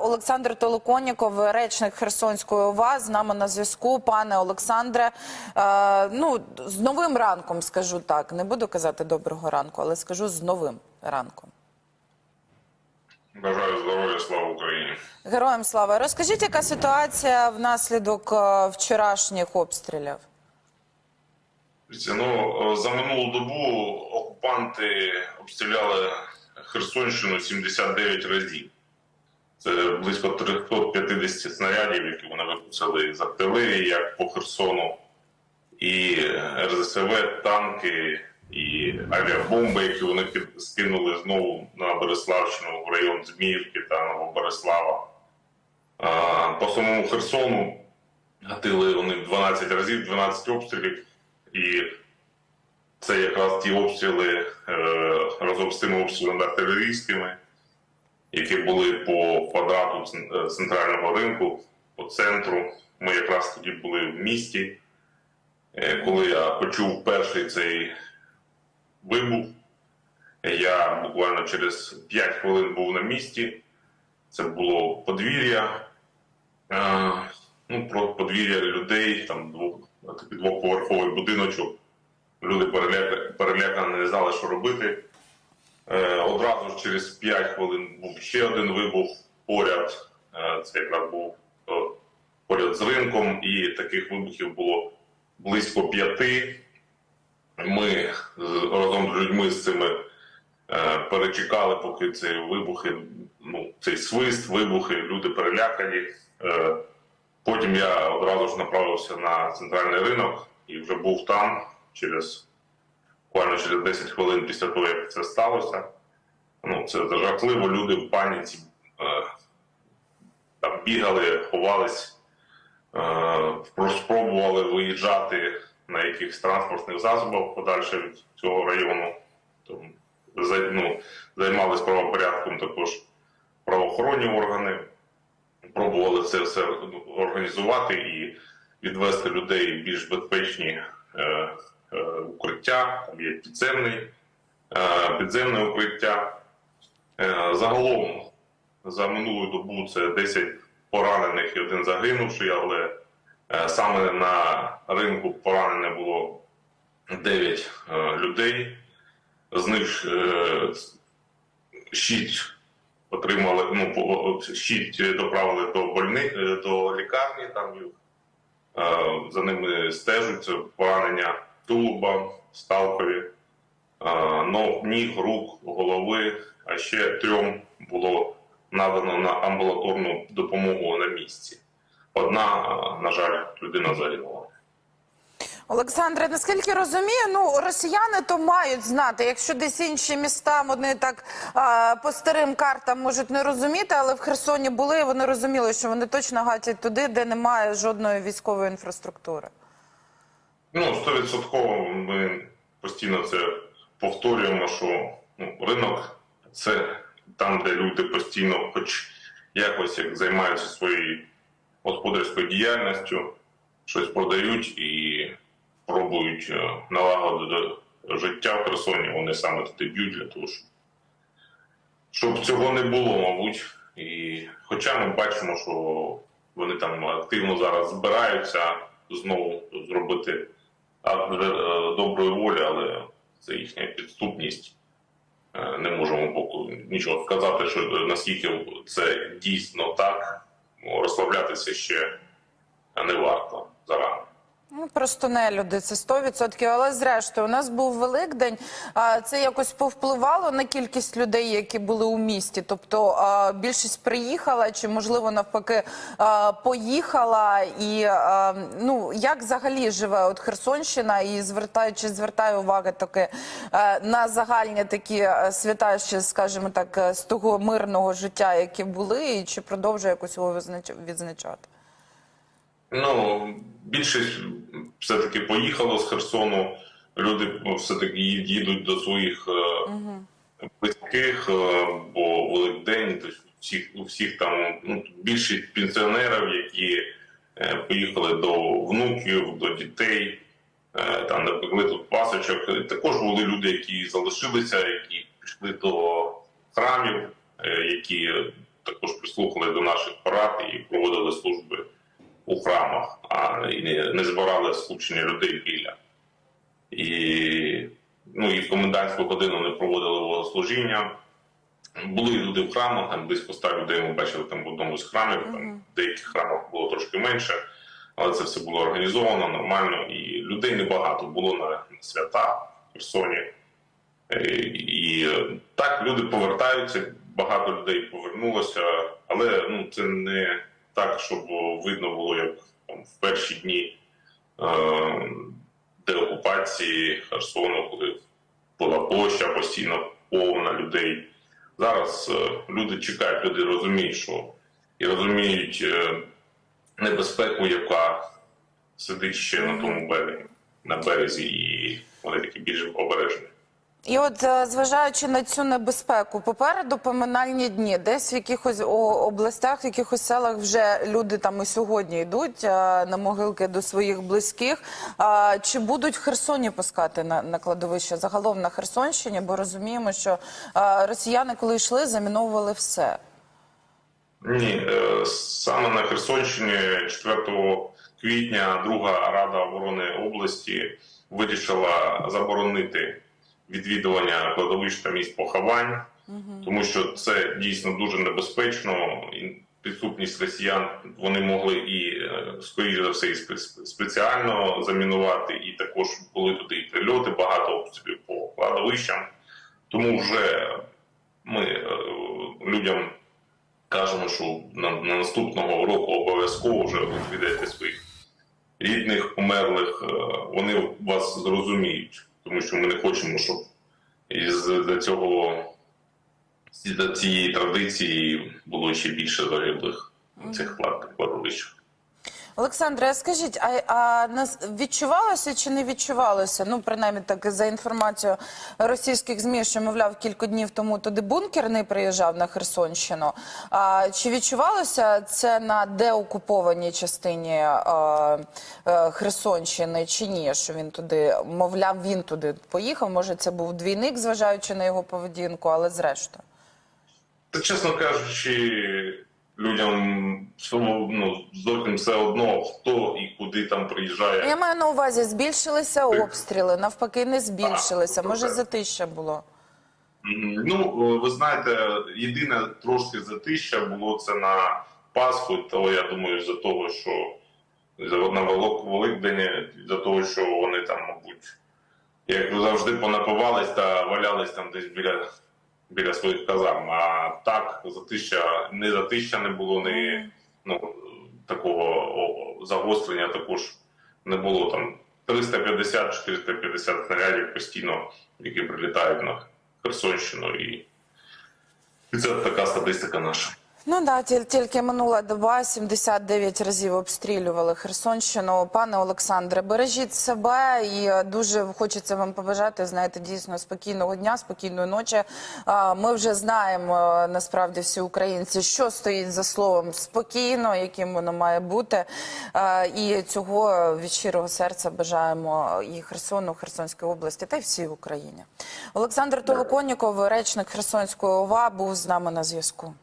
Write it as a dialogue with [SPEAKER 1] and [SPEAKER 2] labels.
[SPEAKER 1] Олександр Толоконіков, речник Херсонської ОВА, з нами на зв'язку. Пане Олександре, е, ну з новим ранком скажу так. Не буду казати доброго ранку, але скажу з новим ранком.
[SPEAKER 2] Бажаю здоров'я, слава Україні.
[SPEAKER 1] Героям слава. Розкажіть, яка ситуація внаслідок е, вчорашніх обстрілів?
[SPEAKER 2] Ну, за минулу добу окупанти обстріляли Херсонщину 79 разів. Це близько 350 снарядів, які вони випустили з артилерії, як по Херсону, і РЗСВ, танки, і авіабомби, які вони скинули знову на Береславщину в район Зміївки та Новобереслава. По самому Херсону гатили вони 12 разів, 12 обстрілів. І це якраз ті обстріли е, разом з тими обстрілами артилерійськими, які були по квадрату е, центрального ринку, по центру. Ми якраз тоді були в місті. Е, Коли я почув перший цей вибух, я буквально через 5 хвилин був на місці. Це було подвір'я. Е, ну, про подвір'я людей, там двох, такий двоповерховий будиночок. Люди перелякані, не знали, що робити. Е, одразу ж через 5 хвилин був ще один вибух поряд. Е, це якраз був е, поряд з ринком, і таких вибухів було близько п'яти. Ми разом з людьми з цими перечекали, поки ці вибухи, ну, цей свист, вибухи, люди перелякані. Потім я одразу ж направився на центральний ринок і вже був там через буквально через 10 хвилин після того, як це сталося. Ну, це жахливо, люди в паніці е, там бігали, ховались, е, спробували виїжджати на якихось транспортних засобах подальше від цього району. Там, ну, займалися правопорядком також правоохоронні органи пробували це все організувати і відвести людей в більш безпечні е, укриття. Там є підземний, е, підземне укриття. Е, загалом за минулу добу це 10 поранених і один загинувший, але е, саме на ринку поранене було 9 е, людей. З них е, 6 отримали, ну, по- шість доправили до больни, е, до лікарні, там е, за ними стежуть поранення тулуба, сталкові, ног, ніг, рук, голови, а ще трьом було надано на амбулаторну допомогу на місці. Одна, на жаль, людина загинула.
[SPEAKER 1] Олександре, наскільки розумію, ну росіяни то мають знати, якщо десь інші міста вони так а, по старим картам можуть не розуміти, але в Херсоні були, і вони розуміли, що вони точно гатять туди, де немає жодної військової інфраструктури.
[SPEAKER 2] Ну, стовідсотково ми постійно це повторюємо, що ну, ринок це там, де люди постійно, хоч якось як займаються своєю господарською діяльністю, щось продають і пробують е, налагодити життя в Херсоні. Вони саме туди б'ють для того, щоб, щоб цього не було, мабуть. І хоча ми бачимо, що вони там активно зараз збираються знову зробити акт е, доброї волі, але це їхня підступність. Е, Не можемо поки нічого сказати, що наскільки це дійсно так, розслаблятися ще не варто зарано.
[SPEAKER 1] Ну, просто не люди, це 100%. Але зрештою, у нас був Великдень. Це якось повпливало на кількість людей, які були у місті. Тобто більшість приїхала, чи можливо навпаки поїхала. І ну як взагалі живе от Херсонщина, і звертаю чи звертаю уваги таки на загальні такі свята, ще скажімо так, з того мирного життя, які були, і чи продовжує якось його відзначати?
[SPEAKER 2] Ну, більшість все-таки поїхало з Херсону. Люди все-таки їдуть до своїх е, близьких, е, бо Великдень, тобто всіх, у всіх там ну, більшість пенсіонерів, які е, поїхали до внуків, до дітей, там напекли тут пасочок. Також були люди, які залишилися, які пішли до храмів, які також прислухали до наших порад і проводили служби у храмах, а і не, збирали скупчення людей біля. І, ну, і в комендантську годину не проводили богослужіння. Були люди в храмах, там близько ста людей ми бачили там в одному з храмів, там в деяких храмах було трошки менше, але це все було організовано нормально, і людей небагато було на, на свята в Херсоні. Е, І е, так люди повертаються, багато людей повернулося, але ну це не так, щоб видно було, як там, в перші дні е, деокупації Херсону, коли була площа постійно повна людей. Зараз е, люди чекають, люди розуміють, що і розуміють е, небезпеку, яка сидить ще на тому березі, на березі, і вони такі більш обережні.
[SPEAKER 1] І от е, зважаючи на цю небезпеку, попереду поминальні дні, десь в якихось областях, в якихось селах вже люди там і сьогодні йдуть е, на могилки до своїх близьких. Чи будуть в Херсоні пускати на, на кладовище загалом на Херсонщині? Бо розуміємо, що е, росіяни, коли йшли, заміновували все.
[SPEAKER 2] Ні, саме на Херсонщині 4 квітня друга рада оборони області вирішила заборонити відвідування кладовищ та місць поховань, тому що це дійсно дуже небезпечно. Підступність росіян вони могли і е, скоріше за все і спеціально замінувати, і також були туди і прильоти, багато обстрілів по кладовищам. Тому вже ми е, людям кажемо, що на, на наступного року обов'язково вже відвідайте своїх рідних, померлих. е, Вони вас зрозуміють, тому що ми не хочемо, щоб із цього цієї традиції було ще більше загиблих на цих клад- кладовищах.
[SPEAKER 1] Олександре, а скажіть, а, а відчувалося чи не відчувалося? Ну, принаймні, так за інформацією російських змі, що мовляв кілька днів тому туди бункерний приїжджав на Херсонщину. А чи відчувалося це на деокупованій частині а, е, Херсонщини, чи ні? Що він туди, мовляв, він туди поїхав? Може, це був двійник, зважаючи на його поведінку, але зрештою.
[SPEAKER 2] Та чесно кажучи, людям ну, зовсім все одно, хто і куди там приїжджає.
[SPEAKER 1] Я маю на увазі, збільшилися обстріли, навпаки, не збільшилися.
[SPEAKER 2] А,
[SPEAKER 1] Може,
[SPEAKER 2] добре.
[SPEAKER 1] затища було.
[SPEAKER 2] Ну, ви знаєте, єдине трошки затища було це на Пасху, то я думаю, за того, що за- на Велик- Великдень, за того, що вони там, мабуть, як завжди понапивались та валялись там десь біля, біля своїх казарм. А так, затища, не затища не було, не ну, такого загострення також не було там 350-450 снарядів постійно, які прилітають на Херсонщину, і, і це така статистика наша.
[SPEAKER 1] Ну да, тільки минула доба 79 разів обстрілювали Херсонщину. Пане Олександре, бережіть себе і е, дуже хочеться вам побажати. Знаєте, дійсно спокійного дня, спокійної ночі. Ми вже знаємо е, насправді всі українці, що стоїть за словом спокійно, яким воно має бути. І цього від щирого серця бажаємо і Херсону, Херсонської області та й всій Україні. Олександр Толоконіков, речник Херсонської ОВА, був з нами на зв'язку.